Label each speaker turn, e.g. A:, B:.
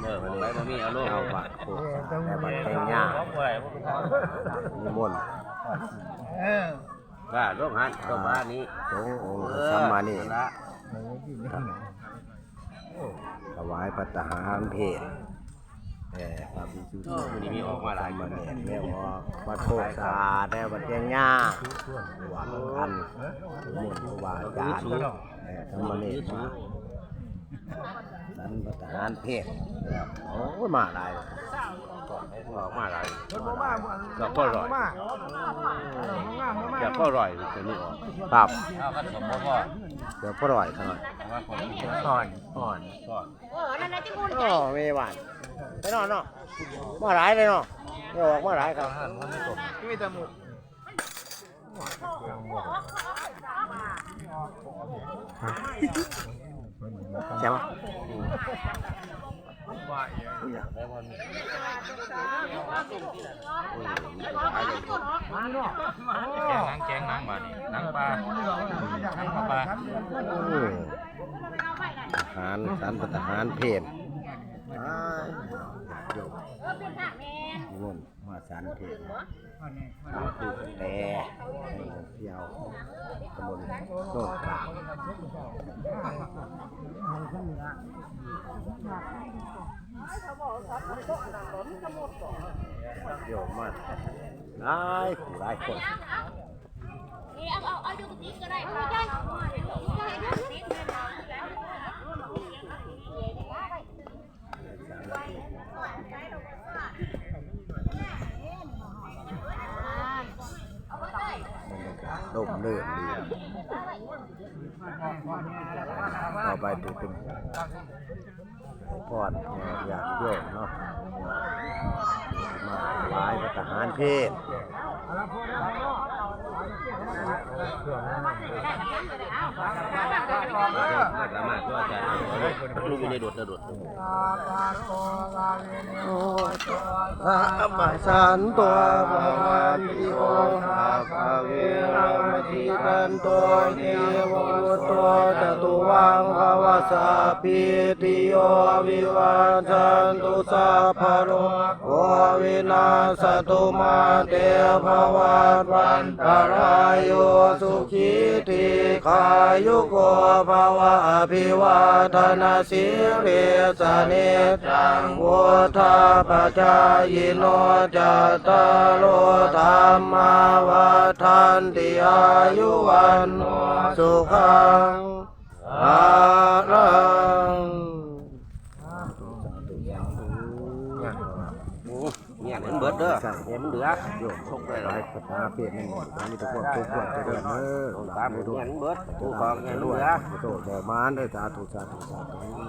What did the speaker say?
A: เลิกไปบ่มีเอาลูก
B: เจ้าบัดโคแต่บัดแต่งหญ้านิมนต์
A: ว่าโรงหันก็บ้านนี้
B: สงองค์สัมมานี่ถวายปัตตาหารเพศแด่พระภิกษุ
A: โอ้มันนี้มีออกมาหลาย
B: มาเนตแม่ออกวัดโคกสะอาดแต่บัดแตงหญ้าหวังคันนิมนต์ครูบาจารย์แด่ธรรมเนตมา สันปัตตาหารเพศโอ้ยมาได้
A: ออกมาหลายก็ก็อร่อยจะก็อร่อยตัวนี้ออก
B: ครับ
A: เอากันสมบ่พ่อ
B: เดี๋ยวพ่อร่อยขน่อย
A: ว่าคน
B: อ่อนอ่อน
A: ก็
C: เออนั่นนะที่มูล
B: อ๋อไม่หวานไปนอนเนาะมาหลายเลยเนาะเดี๋ยวออกมาหลายครับ
A: หันมันไม่ตก
B: ใช่ไหม
A: แกงนังแกงนังมานี่นังปลานังปลา
B: อืมอาหารสันปัตหารเพศอ้ายโยมนุ่นมาสันเพศตามผู้แต่เที่ยว ตำบลโน่นกลางโยมมาหลายผู้หลายคน
C: เอาเอาเอาดูติ๊กก็ได้ไม่ใช่ไม่ใช่ดูติ๊กเลยนะ
B: ดมเลื่อนดีต่อไปถือเป็นพอดอยากโยมเนาะมาหลายทหารเพศ
A: สามารถก็จะ ลูกอยู่ในโดดโดด
B: สัมมาสันตัวภะวันติโอหาภาเวรมตินันตัวเนวมุตตัวจตุวังภาวสาปิติโยวิวัชชันตุสัพพโลโกวินาสตุมาเตภวัตวันตรายโยสุขีติขายุโกภวะอภิวาทนาสิริสเนจังวุธาปจายโนจัตตารโลธรรมาวัฏันติอายุวันโนสุขังอาลัง
A: เนี่ยมันเบิดเด้อเนี่ยมันเหลือ
B: โยมชกได้หลายปัญหาเปลี่ยนหนึ่งมีแต่ความทุกข์ความเจริญเด้อ
A: ตามเนี่ยมันเบิด
B: ทุ
A: ผู้
B: ก
A: ก
B: ข
A: อ
B: องง
A: เนี่
B: เนี่ยย
A: เห
B: ร
A: ลื
B: วย
A: อ
B: โตแต่มานเด้อสาธุสาธุสาธุ